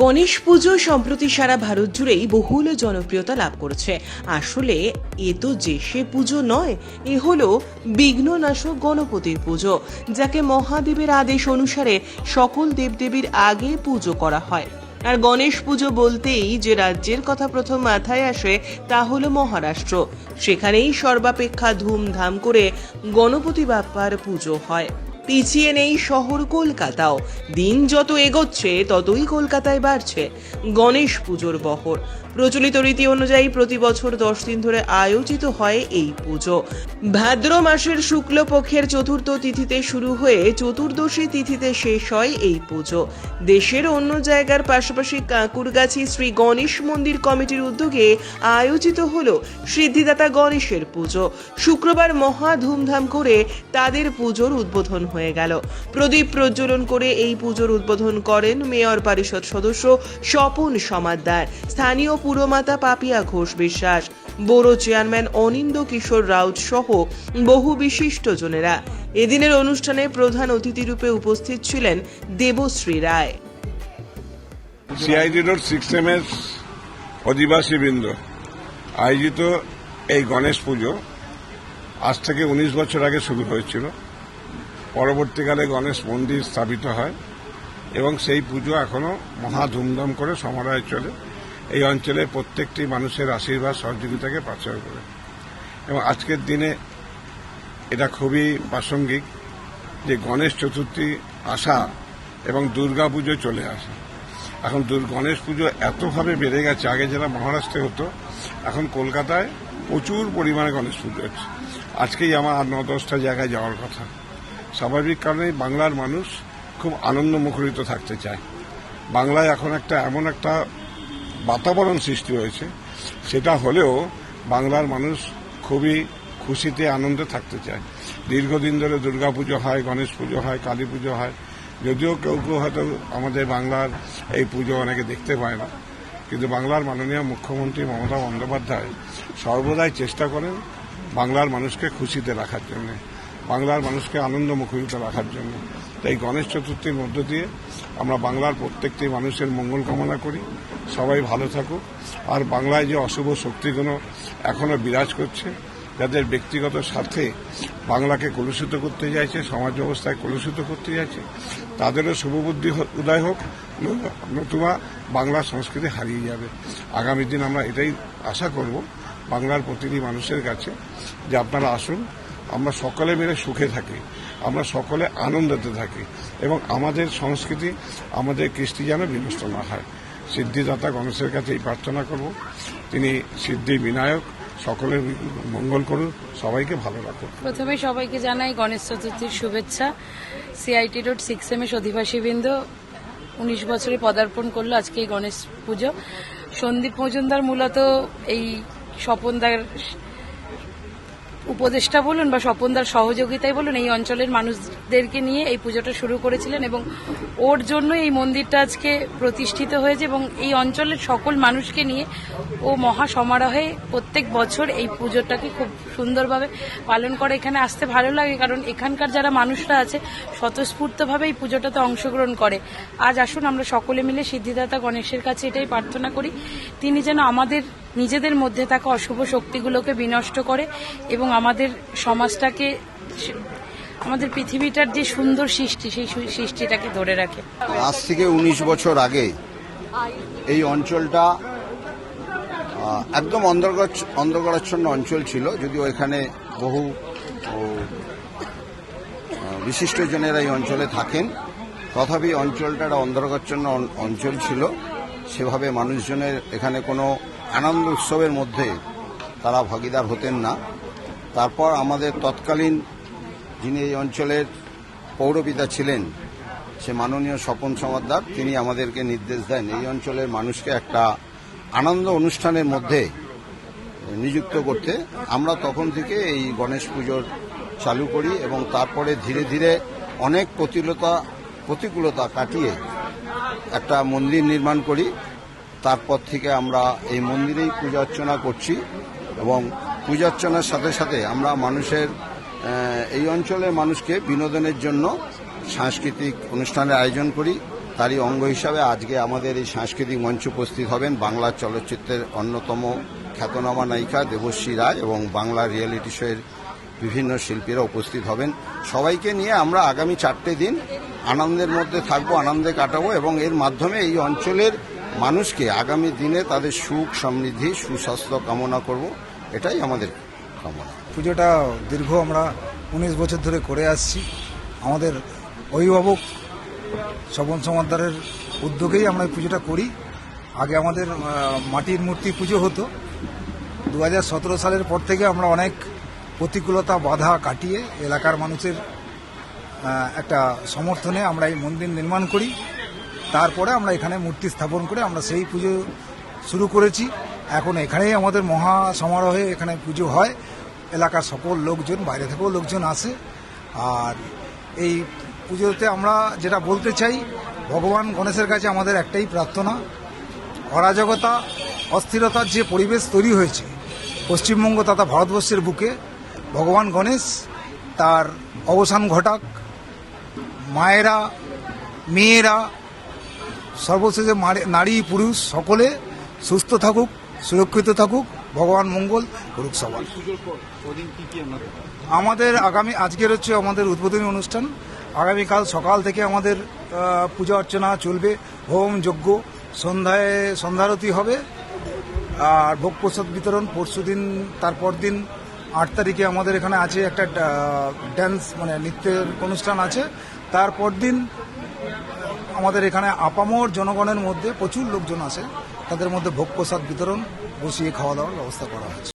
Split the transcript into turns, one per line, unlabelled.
গণেশ পুজো সম্প্রতি সারা ভারত জুড়েই বহুল জনপ্রিয়তা লাভ করেছে। আসলে এ তো যে সে পুজো নয়, এ হলো বিঘ্ননাশক গণপতির পুজো, যাকে মহাদেবের আদেশ অনুসারে সকল দেবদেবীর আগে পুজো করা হয়। আর গণেশ পুজো বলতেই যে রাজ্যের কথা প্রথম মাথায় আসে তা হলো মহারাষ্ট্র। সেখানেই সর্বাপেক্ষা ধুমধাম করে গণপতি বাপ্পার পুজো হয়। পিছিয়ে নেই শহর কলকাতাও। দিন যত এগোচ্ছে, ততই কলকাতায় বাড়ছে গণেশ পুজোর বহর। প্রচলিত রীতি অনুযায়ী প্রতি বছর দশ দিন ধরে আয়োজিত হয় এই পুজো। ভাদ্র মাসের শুক্লপক্ষের চতুর্থ তিথিতে শুরু হয়ে চতুর্দশী তিথিতে শেষ হয় এই পুজো। দেশের অন্য জায়গার পাশাপাশি কাঁকুরগাছি শ্রী গণেশ মন্দির কমিটির উদ্যোগে আয়োজিত হল সিদ্ধিদাতা গণেশের পুজো। শুক্রবার মহা ধুমধাম করে তাদের পুজোর উদ্বোধন হয়ে গেল। প্রদীপ প্রজ্বলন করে এই পুজোর উদ্বোধন করেন মেয়র পরিষদ সদস্য স্বপন সমাদ্দার। স্থানীয় পুরমাতা পাপিয়া ঘোষ বিশ্বাস। বড় চেয়ারম্যান অনিন্দ কিশোর রাউত সহ বহু বিশিষ্টজনেরা এদিনের অনুষ্ঠানে প্রধান অতিথি রূপে উপস্থিত ছিলেন দেবশ্রী রায়।
সিআইডি রোড অধিবাসী বৃন্দ। আয়োজিত এই গণেশ পুজো আজ থেকে উনিশ বছর আগে শুরু হয়েছিল। পরবর্তীকালে গণেশ মন্দির স্থাপিত হয় এবং সেই পুজো এখনও মহা ধুমধাম করে সমারোহে চলে। এই অঞ্চলে প্রত্যেকটি মানুষের আশীর্বাদ, সহযোগিতাকে পাচার করে। এবং আজকের দিনে এটা খুবই প্রাসঙ্গিক যে গণেশ চতুর্থী আসা এবং দুর্গা পুজো চলে আসা। এখন গণেশ পুজো এতভাবে বেড়ে গেছে, আগে যারা মহারাষ্ট্রে হতো, এখন কলকাতায় প্রচুর পরিমাণে গণেশ পুজো হচ্ছে। আজকেই আমার আর ন দশটা জায়গায় যাওয়ার কথা। স্বাভাবিক কারণে বাংলার মানুষ খুব আনন্দ মুখরিত থাকতে চায়। বাংলায় এখন একটা এমন একটা বাতাবরণ সৃষ্টি হয়েছে, সেটা হলেও বাংলার মানুষ খুবই খুশিতে, আনন্দে থাকতে চায়। দীর্ঘদিন ধরে দুর্গাপুজো হয়, গণেশ পুজো হয়, কালী পুজো হয়। যদিও কেউ কেউ হয়তো আমাদের বাংলার এই পুজো অনেকে দেখতে পায় না। কিন্তু বাংলার মাননীয় মুখ্যমন্ত্রী মমতা বন্দ্যোপাধ্যায় সর্বদাই চেষ্টা করেন বাংলার মানুষকে খুশিতে রাখার জন্য। বাংলার মানুষকে আনন্দ মুখরিত রাখার জন্য। তাই গণেশ চতুর্থীর মধ্য দিয়ে আমরা বাংলার প্রত্যেকটি মানুষের মঙ্গল কামনা করি। সবাই ভালো থাকুক। আর বাংলায় যে অশুভ শক্তিগুলো এখনও বিরাজ করছে, যাদের ব্যক্তিগত স্বার্থে বাংলাকে কলুষিত করতে চাইছে সমাজ ব্যবস্থায় কলুষিত করতে চাইছে তাদেরও শুভবুদ্ধি উদয় হোক, নতুবা বাংলা সংস্কৃতি হারিয়ে যাবে। আগামী দিন আমরা এটাই আশা করব, বাংলার প্রতিটি মানুষের কাছে, যে আপনারা আসুন আমরা সকলে মিলে সুখে থাকি, আমরা সকলে আনন্দতে থাকি এবং আমাদের সংস্কৃতি আমাদের কৃষ্টি যেন বিনষ্ট না হয়। সিদ্ধিদাতা গণেশের কাছে এই প্রার্থনা করব। তিনি সিদ্ধি বিনায়ক, সকলের মঙ্গল করুন, সবাইকে ভালো রাখুন।
প্রথমে সবাইকে জানাই গণেশ চতুর্থীর শুভেচ্ছা। CIT road six M S অধিবাসীবৃন্দ উনিশ বছরে পদার্পণ করল আজকে এই গণেশ পুজো। সন্দীপ মজুমদার মূলত এই স্বপনদার উপদেষ্টা বলুন বা স্বপনদার সহযোগিতায় বলুন, এই অঞ্চলের মানুষদেরকে নিয়ে এই পুজোটা শুরু করেছিলেন এবং ওর জন্য এই মন্দিরটা আজকে প্রতিষ্ঠিত হয়েছে এবং এই অঞ্চলের সকল মানুষকে নিয়ে ও মহা সমারোহে প্রত্যেক বছর এই পুজোটাকে খুব সুন্দরভাবে পালন করে। এখানে আসতে ভালো লাগে কারণ এখানকার যারা মানুষরা আছে, স্বতঃস্ফূর্তভাবে এই পুজোটাতে অংশগ্রহণ করে। আজ আসুন আমরা সকলে মিলে সিদ্ধিদাতা গণেশের কাছে এটাই প্রার্থনা করি। তিনি যেন আমাদের নিজেদের মধ্যে থাকা অশুভ শক্তিগুলোকে বিনষ্ট করে এবং আমাদের সমাজটাকে আমাদের পৃথিবীটার যে সুন্দর সৃষ্টি, সেই সৃষ্টিটাকে ধরে রাখে।
আজ থেকে উনিশ বছর আগে এই অঞ্চলটা একদম অন্ধকার- অন্ধকারাচ্ছন্ন অঞ্চল ছিল, যদিও এখানে বহু বিশিষ্টজনেরা এই অঞ্চলে থাকেন। তথাপি অঞ্চলটা একটা অন্ধকারাচ্ছন্ন অঞ্চল ছিল। সেভাবে মানুষজনের এখানে কোনো আনন্দ উৎসবের মধ্যে তারা ভাগিদার হতেন না। তারপর আমাদের তৎকালীন যিনি এই অঞ্চলের পৌরপিতা ছিলেন, সে মাননীয় স্বপন সমাদ্দার তিনি আমাদেরকে নির্দেশ দেন এই অঞ্চলের মানুষকে একটা আনন্দ অনুষ্ঠানের মধ্যে নিযুক্ত করতে। আমরা তখন থেকে এই গণেশ পুজোর চালু করি এবং তারপরে ধীরে ধীরে অনেক প্রতিকূলতা প্রতিকূলতা কাটিয়ে একটা মন্দির নির্মাণ করি। তারপর থেকে আমরা এই মন্দিরেই পূজা অর্চনা করছি এবং পূজা অর্চনার সাথে সাথে আমরা মানুষের এই অঞ্চলের মানুষকে বিনোদনের জন্য সাংস্কৃতিক অনুষ্ঠানের আয়োজন করি। তারই অঙ্গ হিসাবে আজকে আমাদের এই সাংস্কৃতিক মঞ্চে উপস্থিত হবেন বাংলা চলচ্চিত্রের অন্যতম খ্যাতনামা নায়িকা দেবশ্রী রায় এবং বাংলা রিয়েলিটি শোয়ের বিভিন্ন শিল্পীরা উপস্থিত হবেন। সবাইকে নিয়ে আমরা আগামী চারটে দিন আনন্দের মধ্যে থাকব, আনন্দে কাটাবো এবং এর মাধ্যমে এই অঞ্চলের মানুষকে আগামী দিনে তাদের সুখ, সমৃদ্ধি, সুস্বাস্থ্য কামনা করব। এটাই আমাদের কামনা।
পুজোটা দীর্ঘ, আমরা উনিশ বছর ধরে করে আসছি। আমাদের অভিভাবক স্বপন সমাদ্দারের উদ্যোগেই আমরা এই পুজোটা করি। আগে আমাদের মাটির মূর্তি পুজো হতো। দু হাজার সতেরো সালের পর থেকে আমরা অনেক প্রতিকূলতা, বাধা কাটিয়ে এলাকার মানুষের একটা সমর্থনে আমরা এই মন্দির নির্মাণ করি। তারপরে আমরা এখানে মূর্তি স্থাপন করে আমরা সেই পুজো শুরু করেছি। এখন এখানেই আমাদের মহা সমারোহে এখানে পুজো হয়। এলাকার সকল লোকজন, বাইরে থেকেও লোকজন আসে। আর এই পুজোতে আমরা যেটা বলতে চাই, ভগবান গণেশের কাছে আমাদের একটাই প্রার্থনা, অরাজকতা, অস্থিরতার যে পরিবেশ তৈরি হয়েছে, পশ্চিমবঙ্গ তথা ভারতবর্ষের বুকে ভগবান গণেশ, তার অবসান ঘটাক। মায়েরা, মেয়েরা, সর্বশেষে নারী, পুরুষ সকলে সুস্থ থাকুক, সুরক্ষিত থাকুক। ভগবান মঙ্গল করুক সবার। আমাদের আগামী, আজকের হচ্ছে আমাদের উদ্বোধনী অনুষ্ঠান। আগামীকাল সকাল থেকে আমাদের পূজা অর্চনা চলবে। হোম যজ্ঞ সন্ধ্যায়, সন্ধ্যারতি হবে। আর ভোগ প্রসাদ বিতরণ পরশু দিন তারপর দিন আট তারিখে আমাদের এখানে আছে একটা ড্যান্স মানে নৃত্যের অনুষ্ঠান আছে। তারপর দিন আমাদের এখানে আপামর জনগণের মধ্যে প্রচুর লোকজন আসে। তাদের মধ্যে ভোগ প্রসাদ বিতরণ, বসিয়ে খাওয়া দাওয়ার ব্যবস্থা করা হয়েছে।